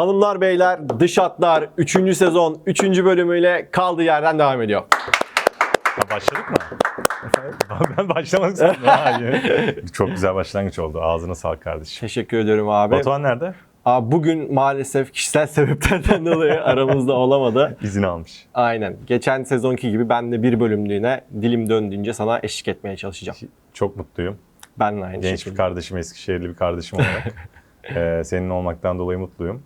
Hanımlar beyler Dış Hatlar 3. sezon 3. bölümüyle kaldığı yerden devam ediyor. Ya başladık mı? ben başlamadım sandım. Çok güzel başlangıç oldu. Ağzına sağlık kardeşim. Teşekkür ediyorum abi. Batuhan nerede? Abi bugün maalesef kişisel sebeplerden dolayı aramızda olamadı. İzin almış. Aynen. Geçen sezonki gibi ben de bir bölümlüğüne dilim döndüğünce sana eşlik etmeye çalışacağım. Çok mutluyum. Ben de aynı Genç bir şekilde. kardeşim, Eskişehirli bir kardeşim olarak. eee, senin olmaktan dolayı mutluyum.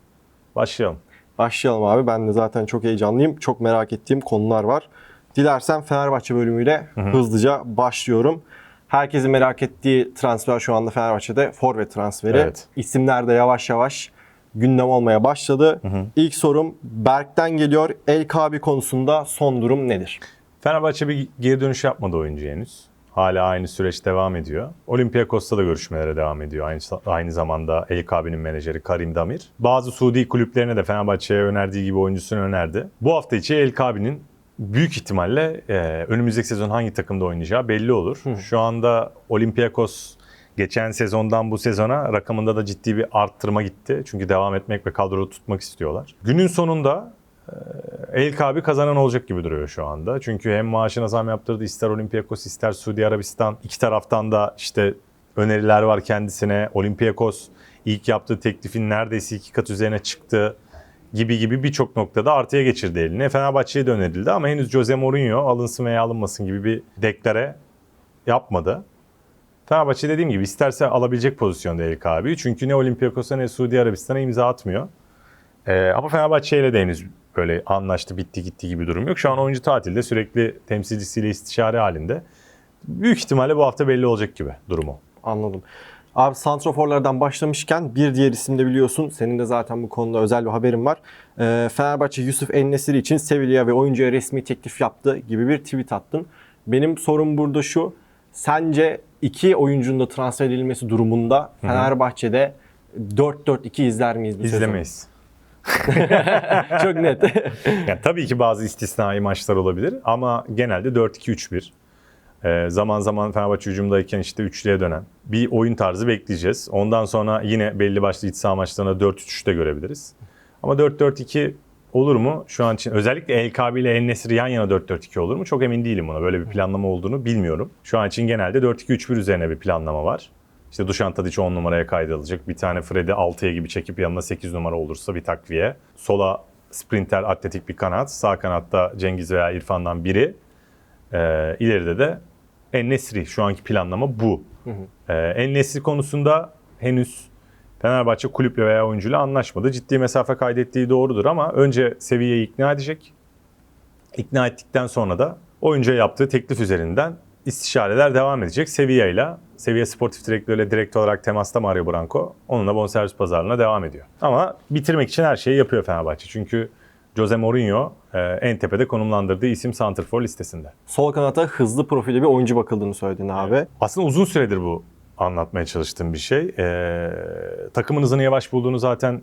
Başlayalım. Başlayalım abi. Ben de zaten çok heyecanlıyım. Çok merak ettiğim konular var. Dilersen Fenerbahçe bölümüyle hızlıca başlıyorum. Herkesin merak ettiği transfer şu anda Fenerbahçe'de forvet transferi. Evet. İsimler de yavaş yavaş gündem olmaya başladı. İlk sorum Berk'ten geliyor. El Kabi konusunda son durum nedir? Fenerbahçe bir geri dönüş yapmadı oyuncu henüz. Hala aynı süreç devam ediyor. Olympiakos'ta da görüşmelere devam ediyor. Aynı, aynı zamanda El Kabi'nin menajeri Karim Damir. Bazı Suudi kulüplerine de Fenerbahçe'ye önerdiği gibi oyuncusunu önerdi. Bu hafta içi El Kabi'nin büyük ihtimalle e, önümüzdeki sezon hangi takımda oynayacağı belli olur. Şu anda Olympiakos geçen sezondan bu sezona rakamında da ciddi bir arttırma gitti. Çünkü devam etmek ve kadroda tutmak istiyorlar. Günün sonunda El Kabi kazanan olacak gibi duruyor şu anda. Çünkü hem maaşına zam yaptırdı ister Olympiakos ister Suudi Arabistan. İki taraftan da işte öneriler var kendisine. Olympiakos ilk yaptığı teklifin neredeyse iki kat üzerine çıktı gibi gibi birçok noktada artıya geçirdi eline. Fenerbahçe'ye de önerildi ama henüz Jose Mourinho alınsın veya alınmasın gibi bir deklare yapmadı. Fenerbahçe dediğim gibi isterse alabilecek pozisyonda El Kabi. Çünkü ne Olympiakos'a ne Suudi Arabistan'a imza atmıyor. Ee, ama Fenerbahçe ile de henüz böyle anlaştı bitti gitti gibi durum yok. Şu an oyuncu tatilde sürekli temsilcisiyle istişare halinde. Büyük ihtimalle bu hafta belli olacak gibi durumu. Anladım. Abi santroforlardan başlamışken bir diğer isim de biliyorsun. Senin de zaten bu konuda özel bir haberin var. Ee, Fenerbahçe Yusuf Ennesiri için Sevilla ve oyuncuya resmi teklif yaptı gibi bir tweet attın. Benim sorum burada şu. Sence iki oyuncunun da transfer edilmesi durumunda Fenerbahçe'de 4-4-2 izler miyiz bu sezon? Çok net. Yani tabii ki bazı istisnai maçlar olabilir ama genelde 4-2-3-1. Ee, zaman zaman Fenerbahçe hücumdayken işte üçlüye dönen bir oyun tarzı bekleyeceğiz. Ondan sonra yine belli başlı iç saha maçlarında 4-3-3 de görebiliriz. Ama 4-4-2 olur mu? Şu an için özellikle El Kabi ile El Nesri yan yana 4-4-2 olur mu? Çok emin değilim buna. Böyle bir planlama olduğunu bilmiyorum. Şu an için genelde 4-2-3-1 üzerine bir planlama var. İşte Dušan Tadić 10 numaraya kaydedilacak. Bir tane Fred'i 6'ya gibi çekip yanına 8 numara olursa bir takviye. Sola sprinter, atletik bir kanat. Sağ kanatta Cengiz veya İrfan'dan biri. Ee, ileride de En-Nesri. Şu anki planlama bu. Ee, En-Nesri konusunda henüz Fenerbahçe kulüple veya oyuncuyla anlaşmadı. Ciddi mesafe kaydettiği doğrudur ama önce seviyeyi ikna edecek. İkna ettikten sonra da oyuncuya yaptığı teklif üzerinden istişareler devam edecek. Seviye ile Seviye Sportif Direktörüyle direkt olarak temasta Mario Branco. Onunla bonservis pazarlığına devam ediyor. Ama bitirmek için her şeyi yapıyor Fenerbahçe. Çünkü Jose Mourinho e, en tepede konumlandırdığı isim Santrfor listesinde. Sol kanata hızlı profili bir oyuncu bakıldığını söyledin abi. Aslında uzun süredir bu anlatmaya çalıştığım bir şey. Ee, takımın hızını yavaş bulduğunu zaten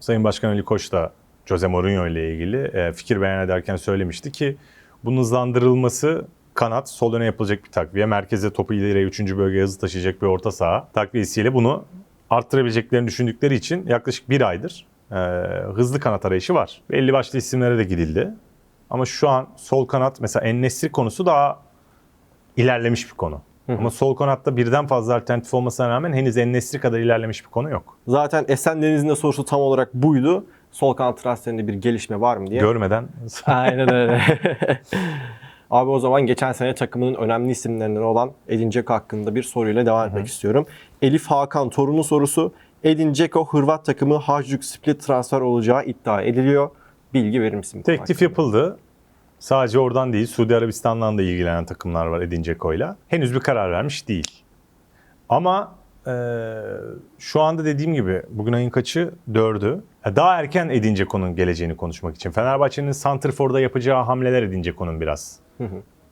Sayın Başkan Ali Koç da Jose Mourinho ile ilgili e, fikir beyan ederken söylemişti ki bunun hızlandırılması kanat, sol öne yapılacak bir takviye, merkeze topu ileriye 3. bölgeye hızlı taşıyacak bir orta saha takviyesiyle bunu arttırabileceklerini düşündükleri için yaklaşık bir aydır e, hızlı kanat arayışı var. Belli başlı isimlere de gidildi. Ama şu an sol kanat mesela En-Nesyri konusu daha ilerlemiş bir konu. Ama sol kanatta birden fazla alternatif olmasına rağmen henüz En-Nesyri kadar ilerlemiş bir konu yok. Zaten Esen Deniz'in de sorusu tam olarak buydu. Sol kanat transferinde bir gelişme var mı diye. Görmeden Aynen öyle. Abi o zaman geçen sene takımının önemli isimlerinden olan Edin Dzeko hakkında bir soruyla devam etmek istiyorum. Elif Hakan torunu sorusu. Edin Dzeko Hırvat takımı Hajduk Split transfer olacağı iddia ediliyor. Bilgi verir misin? teklif hakkında? yapıldı. Sadece oradan değil, Suudi Arabistan'dan da ilgilenen takımlar var Edin Dzeko'yla. Henüz bir karar vermiş değil. Ama e, şu anda dediğim gibi bugün ayın kaçı? Dördü. Daha erken Edin Dzeko'nun geleceğini konuşmak için. Fenerbahçe'nin Santrfor'da yapacağı hamleler Edin Dzeko'nun biraz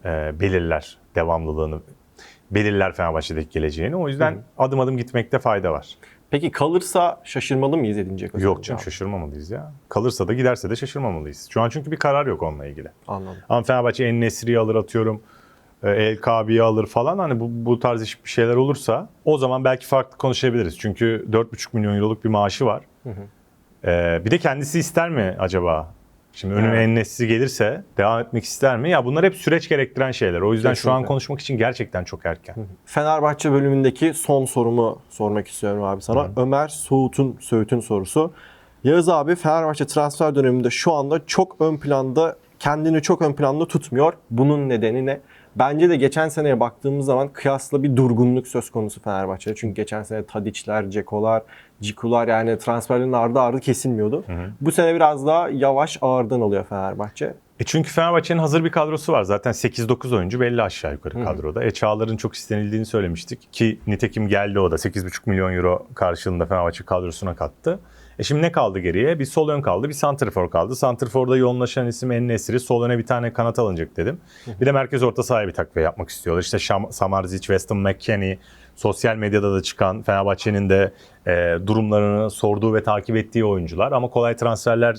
e, belirler devamlılığını. Belirler Fenerbahçe'deki geleceğini. O yüzden adım adım gitmekte fayda var. Peki kalırsa şaşırmalı mıyız Edin Dzeko? Yok canım şaşırmamalıyız ya. Kalırsa da giderse de şaşırmamalıyız. Şu an çünkü bir karar yok onunla ilgili. Anladım. Ama Fenerbahçe En Nesri'yi alır atıyorum. e, El Kabi'yi alır falan. Hani bu, bu tarz iş- bir şeyler olursa o zaman belki farklı konuşabiliriz. Çünkü 4,5 milyon euroluk bir maaşı var. Ee, bir de kendisi ister mi acaba? Şimdi önüne Evet. en nesli gelirse devam etmek ister mi? Ya bunlar hep süreç gerektiren şeyler. O yüzden şu an Kesinlikle. konuşmak için gerçekten çok erken. Fenerbahçe bölümündeki son sorumu sormak istiyorum abi sana. Ömer Soğut'un Söğüt'ün sorusu. Yağız abi Fenerbahçe transfer döneminde şu anda çok ön planda kendini çok ön planda tutmuyor. Bunun nedeni ne? Bence de geçen seneye baktığımız zaman kıyasla bir durgunluk söz konusu Fenerbahçe'de. Çünkü geçen sene Tadiç'ler, Ceko'lar, Ciku'lar yani transferlerin ardı ardı kesilmiyordu. Bu sene biraz daha yavaş ağırdan alıyor Fenerbahçe. E çünkü Fenerbahçe'nin hazır bir kadrosu var. Zaten 8-9 oyuncu belli aşağı yukarı kadroda. E Çağlar'ın çok istenildiğini söylemiştik. Ki nitekim geldi o da 8,5 milyon euro karşılığında Fenerbahçe kadrosuna kattı. E şimdi ne kaldı geriye? Bir sol ön kaldı, bir santrfor kaldı. Santrfor'da yoğunlaşan isim En-Nesyri. Sol öne bir tane kanat alınacak dedim. Bir de merkez orta sahaya bir takviye yapmak istiyorlar. İşte Şam, Samarzic, Weston McKennie, sosyal medyada da çıkan Fenerbahçe'nin de e, durumlarını sorduğu ve takip ettiği oyuncular. Ama kolay transferler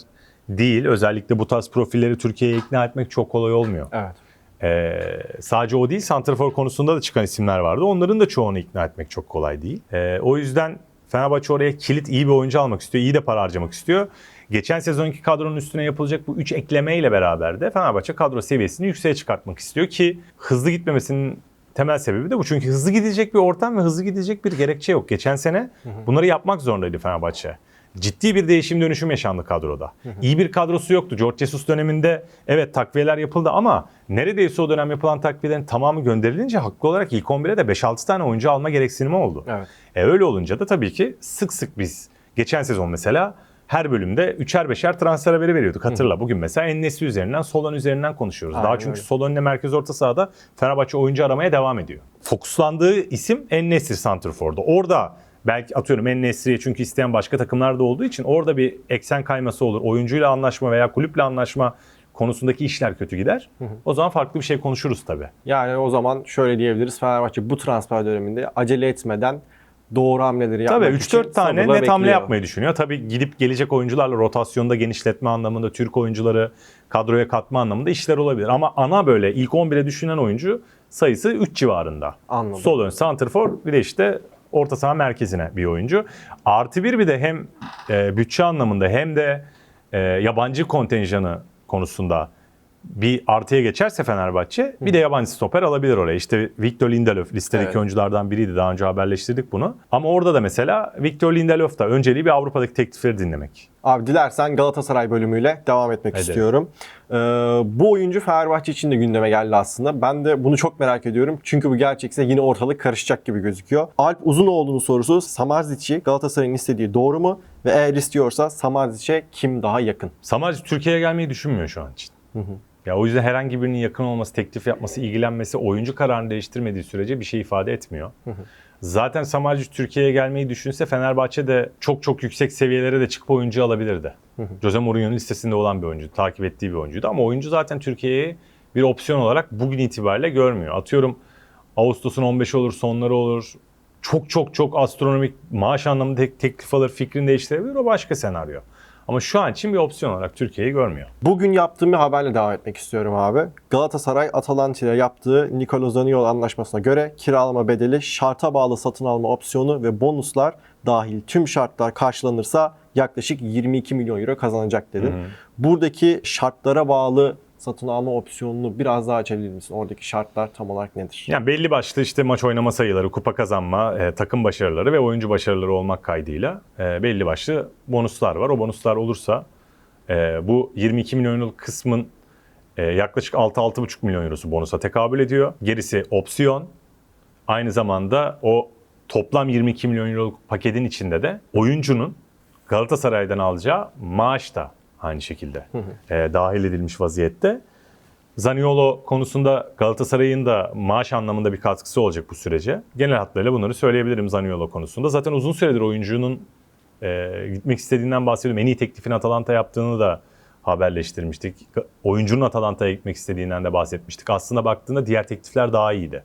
değil. Özellikle bu tarz profilleri Türkiye'ye ikna etmek çok kolay olmuyor. Evet. Ee, sadece o değil, santrafor konusunda da çıkan isimler vardı. Onların da çoğunu ikna etmek çok kolay değil. Ee, o yüzden Fenerbahçe oraya kilit iyi bir oyuncu almak istiyor, iyi de para harcamak istiyor. Geçen sezonki kadronun üstüne yapılacak bu 3 eklemeyle beraber de Fenerbahçe kadro seviyesini yükseğe çıkartmak istiyor ki hızlı gitmemesinin temel sebebi de bu. Çünkü hızlı gidecek bir ortam ve hızlı gidecek bir gerekçe yok. Geçen sene bunları yapmak zorundaydı Fenerbahçe. Ciddi bir değişim dönüşüm yaşandı kadroda. İyi bir kadrosu yoktu. George Jesus döneminde evet takviyeler yapıldı ama neredeyse o dönem yapılan takviyelerin tamamı gönderilince haklı olarak ilk 11'e de 5-6 tane oyuncu alma gereksinimi oldu. Evet. E öyle olunca da tabii ki sık sık biz geçen sezon mesela her bölümde üçer beşer transfer haberi veriyorduk. Hatırla bugün mesela Ennesi üzerinden, Solon üzerinden konuşuyoruz. Aynen Daha çünkü öyle. İle merkez orta sahada Fenerbahçe oyuncu aramaya devam ediyor. Fokuslandığı isim Ennesi Santrfor'da. Orada belki atıyorum Ennesi'ye çünkü isteyen başka takımlar da olduğu için orada bir eksen kayması olur. Oyuncuyla anlaşma veya kulüple anlaşma konusundaki işler kötü gider. O zaman farklı bir şey konuşuruz tabii. Yani o zaman şöyle diyebiliriz. Fenerbahçe bu transfer döneminde acele etmeden doğru hamleleri Tabii yapmak için 3-4 tane net hamle yapmayı düşünüyor. Tabii gidip gelecek oyuncularla rotasyonda genişletme anlamında Türk oyuncuları kadroya katma anlamında işler olabilir. Ama ana böyle ilk 11'e düşünen oyuncu sayısı 3 civarında. Anladım. Sol ön, santrfor bir de işte orta saha merkezine bir oyuncu. Artı bir bir de hem e, bütçe anlamında hem de e, yabancı kontenjanı konusunda bir artıya geçerse Fenerbahçe bir de yabancı stoper alabilir oraya. İşte Victor Lindelöf listedeki Evet. oyunculardan biriydi. Daha önce haberleştirdik bunu. Ama orada da mesela Victor Lindelöf da önceliği bir Avrupa'daki teklifleri dinlemek. Abi dilersen Galatasaray bölümüyle devam etmek Edelim. istiyorum. Ee, bu oyuncu Fenerbahçe için de gündeme geldi aslında. Ben de bunu çok merak ediyorum. Çünkü bu gerçekse yine ortalık karışacak gibi gözüküyor. Alp Uzunoğlu'nun sorusu Samarzic'i Galatasaray'ın istediği doğru mu? Ve eğer istiyorsa Samarzic'e kim daha yakın? Samardzic Türkiye'ye gelmeyi düşünmüyor şu an için. Ya o yüzden herhangi birinin yakın olması, teklif yapması, ilgilenmesi oyuncu kararını değiştirmediği sürece bir şey ifade etmiyor. Zaten Samardzic Türkiye'ye gelmeyi düşünse Fenerbahçe de çok çok yüksek seviyelere de çıkıp oyuncu alabilirdi. Jose Mourinho'nun listesinde olan bir oyuncu, takip ettiği bir oyuncuydu ama oyuncu zaten Türkiye'yi bir opsiyon olarak bugün itibariyle görmüyor. Atıyorum Ağustos'un 15'i olur, sonları olur. Çok çok çok astronomik maaş anlamında tek- teklif alır, fikrini değiştirebilir. O başka senaryo. Ama şu an için bir opsiyon olarak Türkiye'yi görmüyor. Bugün yaptığım bir haberle devam etmek istiyorum abi. Galatasaray Atalanta ile yaptığı Nicolo Zaniolo anlaşmasına göre kiralama bedeli şarta bağlı satın alma opsiyonu ve bonuslar dahil tüm şartlar karşılanırsa yaklaşık 22 milyon euro kazanacak dedim. Buradaki şartlara bağlı satın alma opsiyonunu biraz daha açabilir misin? Oradaki şartlar tam olarak nedir? Yani belli başlı işte maç oynama sayıları, kupa kazanma, e, takım başarıları ve oyuncu başarıları olmak kaydıyla e, belli başlı bonuslar var. O bonuslar olursa e, bu 22 milyonluk kısmın e, yaklaşık 6-6,5 milyon eurosu bonusa tekabül ediyor. Gerisi opsiyon. Aynı zamanda o toplam 22 milyon euroluk paketin içinde de oyuncunun Galatasaray'dan alacağı maaş da aynı şekilde e, dahil edilmiş vaziyette. Zaniolo konusunda Galatasaray'ın da maaş anlamında bir katkısı olacak bu sürece. Genel hatlarıyla bunları söyleyebilirim Zaniolo konusunda. Zaten uzun süredir oyuncunun e, gitmek istediğinden bahsediyorum. En iyi teklifini Atalanta yaptığını da haberleştirmiştik. Oyuncunun Atalanta'ya gitmek istediğinden de bahsetmiştik. Aslında baktığında diğer teklifler daha iyiydi.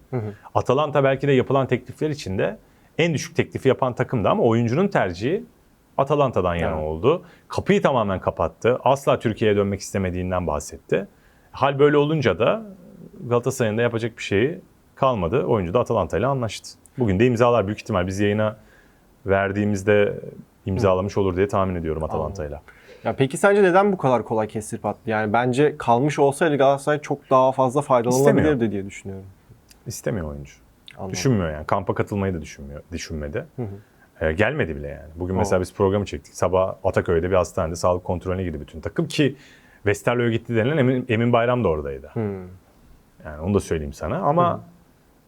Atalanta belki de yapılan teklifler içinde en düşük teklifi yapan takımdı ama oyuncunun tercihi Atalanta'dan yana Evet. oldu. Kapıyı tamamen kapattı. Asla Türkiye'ye dönmek istemediğinden bahsetti. Hal böyle olunca da Galatasaray'ın da yapacak bir şeyi kalmadı. Oyuncu da Atalanta ile anlaştı. Bugün de imzalar büyük ihtimal biz yayına verdiğimizde imzalamış olur diye tahmin ediyorum Atalanta'yla. Ya peki sence neden bu kadar kolay kestirip attı? Yani bence kalmış olsaydı Galatasaray çok daha fazla faydalanabilirdi diye düşünüyorum. İstemiyor oyuncu. Anladım. Düşünmüyor yani. Kampa katılmayı da düşünmüyor, düşünmedi. hı. Ee, gelmedi bile yani. Bugün mesela biz programı çektik. Sabah Ataköy'de bir hastanede sağlık kontrolüne girdi bütün takım ki Westerlo'ya gitti denilen Emin, Emin Bayram da oradaydı. Hmm. Yani onu da söyleyeyim sana ama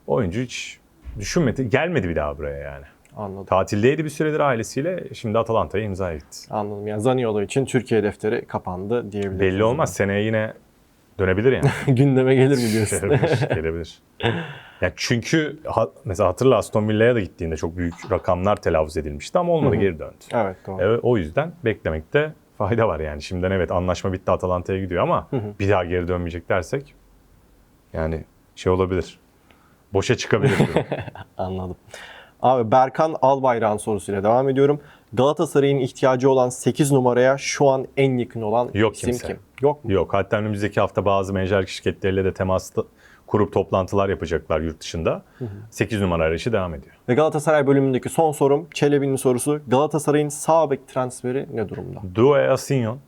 oyuncu hiç düşünmedi. Gelmedi bir daha buraya yani. Anladım. Tatildeydi bir süredir ailesiyle. Şimdi Atalanta'ya imza etti. Anladım. Yani Zaniolo için Türkiye defteri kapandı diyebiliriz. Belli olmaz. Seneye yine dönebilir yani. Gündeme gelir mi diyorsun? gelebilir. gelebilir. Ya çünkü ha- mesela hatırla Aston Villa'ya da gittiğinde çok büyük rakamlar telaffuz edilmişti ama olmadı geri döndü. evet doğru. Evet, o yüzden beklemekte fayda var yani. Şimdiden evet anlaşma bitti Atalanta'ya gidiyor ama bir daha geri dönmeyecek dersek yani şey olabilir. Boşa çıkabilir. Anladım. Abi Berkan Albayrak'ın sorusuyla devam ediyorum. Galatasaray'ın ihtiyacı olan 8 numaraya şu an en yakın olan Yok isim kimse. kim? Yok mu? Yok hatta önümüzdeki hafta bazı menajer şirketleriyle de temas kurup toplantılar yapacaklar yurt dışında. 8 numara arayışı devam ediyor. Ve Galatasaray bölümündeki son sorum Çelebi'nin sorusu. Galatasaray'ın sağ bek transferi ne durumda? Due Asinyon.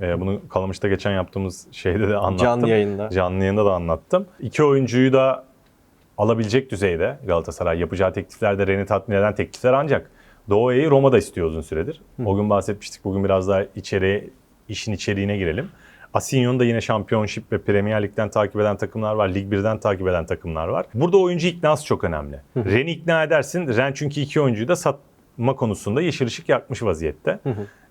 Ee, bunu Kalamış'ta geçen yaptığımız şeyde de anlattım. Canlı yayında. Canlı yayında da anlattım. İki oyuncuyu da alabilecek düzeyde Galatasaray yapacağı tekliflerde Ren'i tatmin eden teklifler ancak Doğu'yu Roma'da istiyor uzun süredir. O gün bahsetmiştik. Bugün biraz daha içeriye, işin içeriğine girelim. Asinyon da yine Şampiyonşip ve Premier Lig'den takip eden takımlar var. Lig 1'den takip eden takımlar var. Burada oyuncu iknası çok önemli. Ren'i ikna edersin. Ren çünkü iki oyuncuyu da satma konusunda yeşil ışık yakmış vaziyette.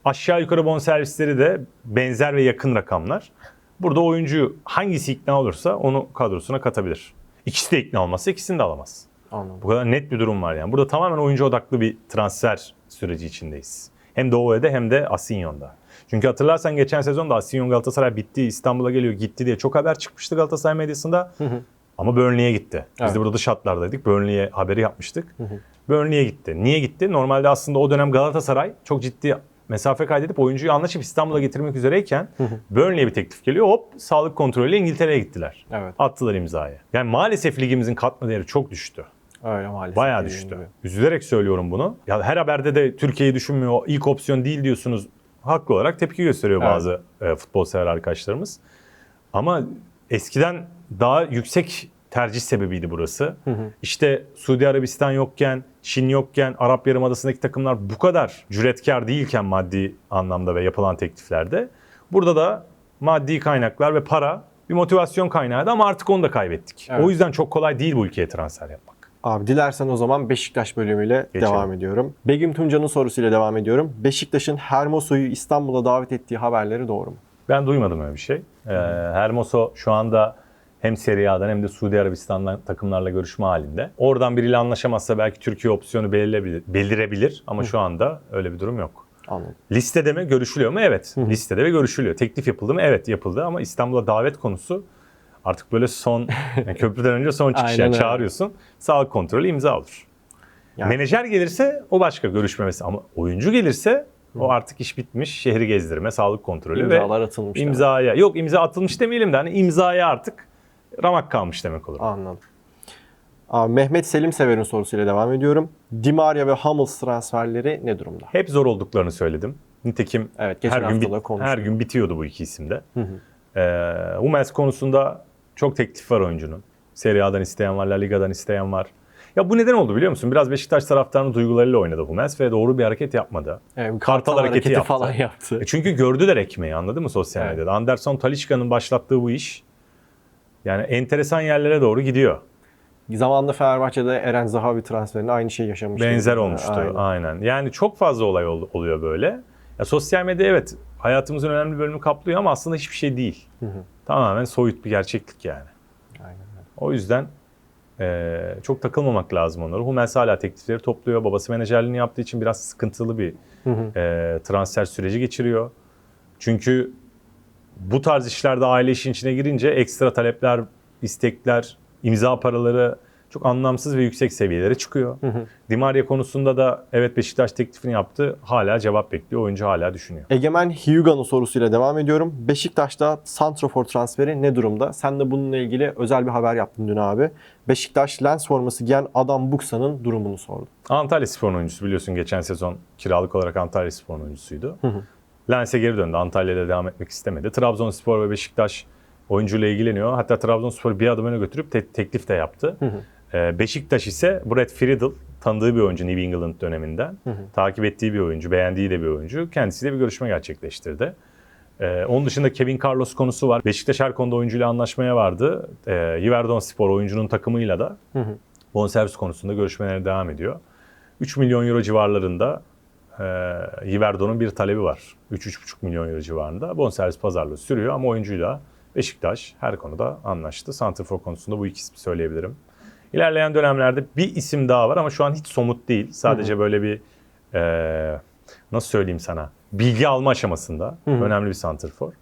Aşağı yukarı bonservisleri de benzer ve yakın rakamlar. Burada oyuncu hangisi ikna olursa onu kadrosuna katabilir. İkisi de ikna olmazsa ikisini de alamaz. Anladım. Bu kadar net bir durum var yani. Burada tamamen oyuncu odaklı bir transfer süreci içindeyiz. Hem Doğu'da hem de Asinyon'da. Çünkü hatırlarsan geçen sezon da Asinyon Galatasaray bitti, İstanbul'a geliyor, gitti diye çok haber çıkmıştı Galatasaray medyasında. Ama Burnley'e gitti. Biz Evet. de burada dış hatlardaydık. Burnley'e haberi yapmıştık. Burnley'e gitti. Niye gitti? Normalde aslında o dönem Galatasaray çok ciddi mesafe kaydedip oyuncuyu anlaşıp İstanbul'a getirmek üzereyken Burnley'e bir teklif geliyor. Hop sağlık kontrolüyle İngiltere'ye gittiler. Evet. Attılar imzayı. Yani maalesef ligimizin katma değeri çok düştü. Öyle maalesef. Bayağı düştü. gibi. Üzülerek söylüyorum bunu. Ya her haberde de Türkiye'yi düşünmüyor, ilk opsiyon değil diyorsunuz. Haklı olarak tepki gösteriyor Evet. bazı e, futbol sever arkadaşlarımız. Ama eskiden daha yüksek tercih sebebiydi burası. İşte Suudi Arabistan yokken, Çin yokken, Arap Yarımadası'ndaki takımlar bu kadar cüretkar değilken maddi anlamda ve yapılan tekliflerde burada da maddi kaynaklar ve para bir motivasyon kaynağıydı ama artık onu da kaybettik. Evet. O yüzden çok kolay değil bu ülkeye transfer yapmak. Abi dilersen o zaman Beşiktaş bölümüyle Geçelim. devam ediyorum. Begüm Tunca'nın sorusuyla devam ediyorum. Beşiktaş'ın Hermoso'yu İstanbul'a davet ettiği haberleri doğru mu? Ben duymadım öyle bir şey. Ee, Hermoso şu anda hem Serie A'dan hem de Suudi Arabistan'dan takımlarla görüşme halinde. Oradan biriyle anlaşamazsa belki Türkiye opsiyonu belirlebilir, belirebilir ama şu anda öyle bir durum yok. Anladım. Listede mi? Görüşülüyor mu? Evet. Listede ve görüşülüyor. Teklif yapıldı mı? Evet yapıldı ama İstanbul'a davet konusu artık böyle son yani köprüden önce son çıkış. Yani çağırıyorsun. Sağlık kontrolü imza olur. Yani- Menajer gelirse o başka görüşmemesi ama oyuncu gelirse o artık iş bitmiş. Şehri gezdirme, sağlık kontrolü İmzalar ve atılmış. demek. imzaya yok imza atılmış demeyelim de hani imzaya artık ramak kalmış demek olur. Anladım. Abi Mehmet Selim Sever'in sorusuyla devam ediyorum. Dimaria ve Hummels transferleri ne durumda? Hep zor olduklarını söyledim. Nitekim Evet, her gün her gün bitiyordu bu iki isimde. Ee, Hummels konusunda çok teklif var oyuncunun. Serie A'dan isteyen var, La Liga'dan isteyen var. Ya bu neden oldu biliyor musun? Biraz Beşiktaş taraftarının duygularıyla oynadı Hummels ve doğru bir hareket yapmadı. Evet, Kartal hareketi yaptı. falan yaptı. E çünkü gördüler ekmeği anladın mı sosyal Evet. medyada? Anderson Talişka'nın başlattığı bu iş yani enteresan yerlere doğru gidiyor. Zamanında Fenerbahçe'de Eren Zahavi transferinde aynı şey yaşamıştı. Benzer olmuştu. Aynen. Aynen. Yani çok fazla olay ol- oluyor böyle. Ya sosyal medya evet hayatımızın önemli bir bölümünü kaplıyor ama aslında hiçbir şey değil. Tamamen soyut bir gerçeklik yani. Aynen. O yüzden eee, çok takılmamak lazım onlara. Hummels hala teklifleri topluyor. Babası menajerliğini yaptığı için biraz sıkıntılı bir eee, transfer süreci geçiriyor. Çünkü bu tarz işlerde aile işin içine girince ekstra talepler, istekler, imza paraları çok anlamsız ve yüksek seviyelere çıkıyor. Di Maria konusunda da evet Beşiktaş teklifini yaptı. Hala cevap bekliyor. Oyuncu hala düşünüyor. Egemen Hyuga'nın sorusuyla devam ediyorum. Beşiktaş'ta Santrofor transferi ne durumda? Sen de bununla ilgili özel bir haber yaptın dün abi. Beşiktaş lens forması giyen Adam Buksa'nın durumunu sordu. Antalya Spor oyuncusu biliyorsun geçen sezon kiralık olarak Antalya Spor oyuncusuydu. Lens'e geri döndü. Antalya'da devam etmek istemedi. Trabzonspor ve Beşiktaş oyuncuyla ilgileniyor. Hatta Trabzonspor bir adım öne götürüp te- teklif de yaptı. Ee, Beşiktaş ise Brad Friedel tanıdığı bir oyuncu New England döneminden. Takip ettiği bir oyuncu, beğendiği de bir oyuncu. Kendisiyle bir görüşme gerçekleştirdi. Ee, onun dışında Kevin Carlos konusu var. Beşiktaş her konuda oyuncuyla anlaşmaya vardı. Ee, Yiverdon Spor oyuncunun takımıyla da bonservis konusunda görüşmeler devam ediyor. 3 milyon euro civarlarında e, Yiverdon'un bir talebi var. 3-3,5 milyon euro civarında. Bonservis pazarlığı sürüyor ama oyuncuyla Beşiktaş her konuda anlaştı. Santrfor konusunda bu ikisini söyleyebilirim. İlerleyen dönemlerde bir isim daha var ama şu an hiç somut değil. Sadece böyle bir e, nasıl söyleyeyim sana bilgi alma aşamasında önemli bir santrfor.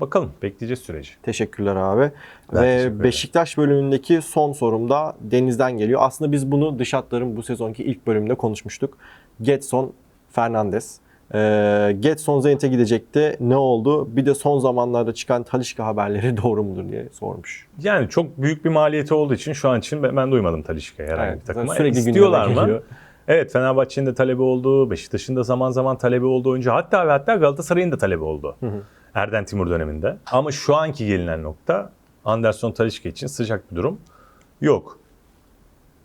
Bakalım bekleyeceğiz süreci. Teşekkürler abi. Ben Ve teşekkür. Beşiktaş bölümündeki son sorum da Deniz'den geliyor. Aslında biz bunu dış hatların bu sezonki ilk bölümünde konuşmuştuk. Getson, Fernandes. Ee, Getson Zenit'e gidecekti. Ne oldu? Bir de son zamanlarda çıkan Talişka haberleri doğru mudur diye sormuş. Yani çok büyük bir maliyeti olduğu için şu an için ben, ben duymadım Talişka'yı herhangi Evet, bir takıma. sürekli İstiyorlar mı? geliyor. Evet Fenerbahçe'nin de talebi oldu. Beşiktaş'ın da zaman zaman talebi oldu oyuncu. Hatta ve hatta Galatasaray'ın da talebi oldu. Erden Timur döneminde. Ama şu anki gelinen nokta Anderson Talişka için sıcak bir durum yok.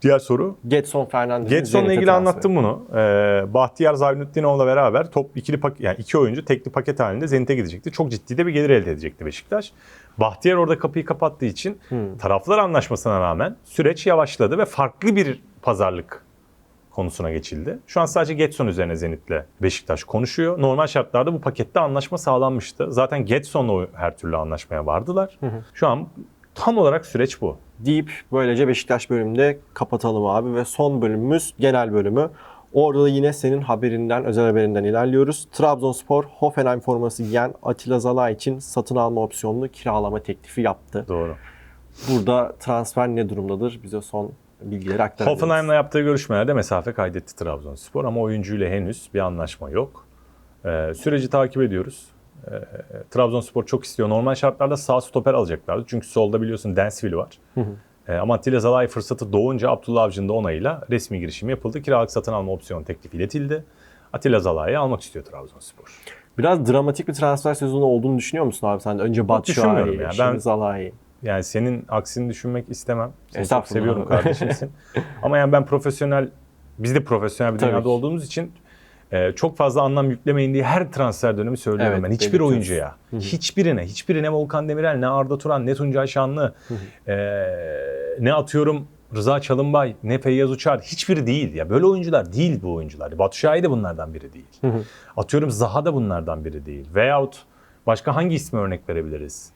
Diğer soru. Getson Fernandes'in Getson'la ilgili transferi. anlattım bunu. Ee, Bahtiyar Zaynutdinov'la beraber top ikili pak yani iki oyuncu tekli paket halinde Zenit'e gidecekti. Çok ciddi de bir gelir elde edecekti Beşiktaş. Bahtiyar orada kapıyı kapattığı için taraflar anlaşmasına rağmen süreç yavaşladı ve farklı bir pazarlık konusuna geçildi. Şu an sadece Getson üzerine Zenit'le Beşiktaş konuşuyor. Normal şartlarda bu pakette anlaşma sağlanmıştı. Zaten Getson'la her türlü anlaşmaya vardılar. Şu an tam olarak süreç bu. Deyip böylece Beşiktaş bölümünde kapatalım abi ve son bölümümüz genel bölümü. Orada da yine senin haberinden, özel haberinden ilerliyoruz. Trabzonspor Hoffenheim forması giyen Atilla Zala için satın alma opsiyonlu kiralama teklifi yaptı. Doğru. Burada transfer ne durumdadır? Bize son bilgileri aktarabiliriz. Hoffenheim'la yaptığı görüşmelerde mesafe kaydetti Trabzonspor ama oyuncuyla henüz bir anlaşma yok. Ee, süreci takip ediyoruz. Ee, Trabzonspor çok istiyor. Normal şartlarda sağ stoper alacaklardı. Çünkü solda biliyorsun Densville var. Ee, ama Atilla Zalai fırsatı doğunca Abdullah Avcı'nın da onayıyla resmi girişim yapıldı. Kiralık satın alma opsiyon teklifi iletildi. Atilla Zalai'yi almak istiyor Trabzonspor. Biraz dramatik bir transfer sezonu olduğunu düşünüyor musun abi sen? Önce Batshuayi, ya. şimdi Ben- Zalai. Yani senin aksini düşünmek istemem. Seni çok seviyorum kardeşimsin. Ama yani ben profesyonel, biz de profesyonel bir Tabii dünyada ki. olduğumuz için e, çok fazla anlam yüklemeyin diye her transfer dönemi söylüyorum Evet, ben. Hiçbir belirtiyorsun. oyuncuya, hiçbirine, hiçbirine Volkan Demirel, ne Arda Turan, ne Tuncay Şanlı, e, ne atıyorum Rıza Çalınbay, ne Feyyaz Uçar, hiçbiri değil. ya Böyle oyuncular değil bu oyuncular. Batu Şahin de bunlardan biri değil. Atıyorum Zaha da bunlardan biri değil. Veyahut başka hangi ismi örnek verebiliriz?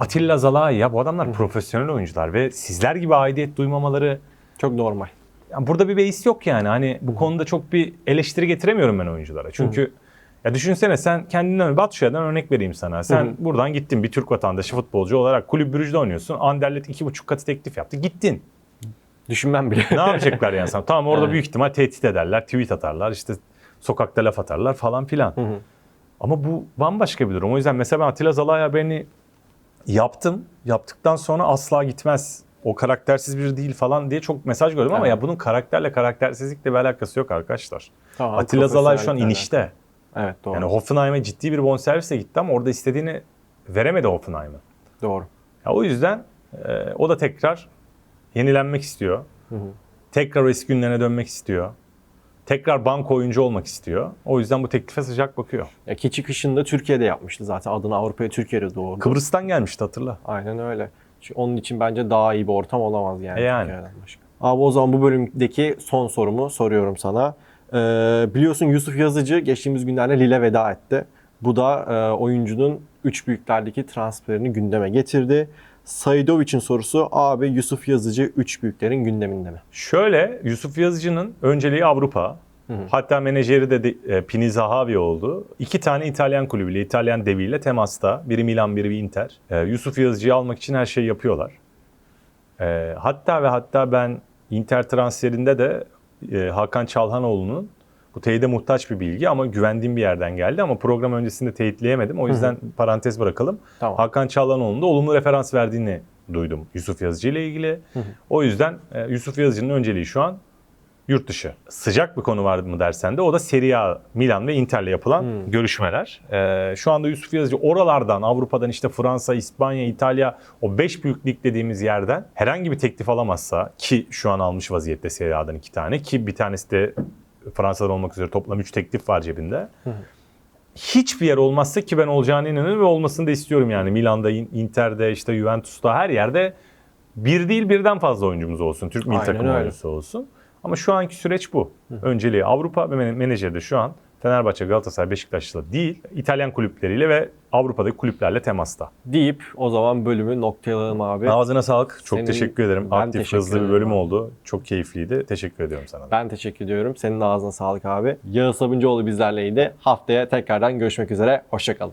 Atilla Zalai ya bu adamlar profesyonel oyuncular ve sizler gibi aidiyet duymamaları Çok normal. Yani burada bir beis yok yani. Hani bu konuda çok bir eleştiri getiremiyorum ben oyunculara. Çünkü ya düşünsene sen kendinden Batuşa'dan örnek vereyim sana. Sen buradan gittin bir Türk vatandaşı futbolcu olarak kulüp bürücüde oynuyorsun. Anderlet iki buçuk katı teklif yaptı. Gittin. Düşünmem bile. Ne yapacaklar yani sana? Tamam orada Evet. büyük ihtimal tehdit ederler, tweet atarlar, işte sokakta laf atarlar falan filan. Ama bu bambaşka bir durum. O yüzden mesela ben Atilla Zalai haberini yaptım. Yaptıktan sonra asla gitmez. O karaktersiz biri değil falan diye çok mesaj gördüm ama Evet. ya bunun karakterle karaktersizlikle bir alakası yok arkadaşlar. Tamam, Atilla Zalai şu an inişte. Evet doğru. Yani Hoffenheim'e ciddi bir bonservisle gitti ama orada istediğini veremedi Hoffenheim'e. doğru. Ya o yüzden e, o da tekrar yenilenmek istiyor. Tekrar eski günlerine dönmek istiyor. Tekrar banko oyuncu olmak istiyor. O yüzden bu teklife sıcak bakıyor. Ya ki çıkışında Türkiye'de yapmıştı zaten. Adını Avrupa'ya Türkiye'de doğurdu. Kıbrıs'tan gelmişti hatırla. Aynen öyle. Onun için bence daha iyi bir ortam olamaz yani. E yani. Abi o zaman bu bölümdeki son sorumu soruyorum sana. Ee, biliyorsun Yusuf Yazıcı geçtiğimiz günlerde Lille veda etti. Bu da e, oyuncunun üç büyüklerdeki transferini gündeme getirdi. Saidovic'in sorusu abi Yusuf Yazıcı üç büyüklerin gündeminde mi? Şöyle Yusuf Yazıcı'nın önceliği Avrupa. Hatta menajeri de, de e, Pini Zahavi oldu. İki tane İtalyan kulübüyle, İtalyan deviyle temasta. Biri Milan, biri Inter. E, Yusuf Yazıcı'yı almak için her şeyi yapıyorlar. E, hatta ve hatta ben Inter transferinde de e, Hakan Çalhanoğlu'nun bu teyide muhtaç bir bilgi ama güvendiğim bir yerden geldi ama program öncesinde teyitleyemedim. O yüzden parantez bırakalım. Tamam. Hakan Çalhanoğlu'nun da olumlu referans verdiğini duydum Yusuf Yazıcı ile ilgili. O yüzden e, Yusuf Yazıcı'nın önceliği şu an yurt dışı. Sıcak bir konu var mı dersen de o da Serie A, Milan ve Inter'le yapılan görüşmeler. Ee, şu anda Yusuf Yazıcı oralardan Avrupa'dan işte Fransa, İspanya, İtalya o 5 büyük lig dediğimiz yerden herhangi bir teklif alamazsa ki şu an almış vaziyette Serie A'dan 2 tane ki bir tanesi de Fransa'dan olmak üzere toplam 3 teklif var cebinde. Hiçbir yer olmazsa ki ben olacağına inanıyorum ve olmasını da istiyorum yani. Milan'da, In- Inter'de, işte Juventus'ta her yerde bir değil birden fazla oyuncumuz olsun. Türk milli takım öyle. oyuncusu olsun. Ama şu anki süreç bu. Önceliği Avrupa ve men- menajeri de şu an Fenerbahçe, Galatasaray, Beşiktaş'la değil, İtalyan kulüpleriyle ve Avrupa'daki kulüplerle temasta. Deyip o zaman bölümü noktalayalım abi. Ağzına sağlık. Çok Senin- teşekkür ederim. Ben Aktif, teşekkür hızlı bir ederim bölüm abi. oldu. Çok keyifliydi. Teşekkür ediyorum sana. da. Ben teşekkür ediyorum. Senin de ağzına sağlık abi. Yağız Sabuncuoğlu bizlerleydi. Haftaya tekrardan görüşmek üzere. Hoşçakalın.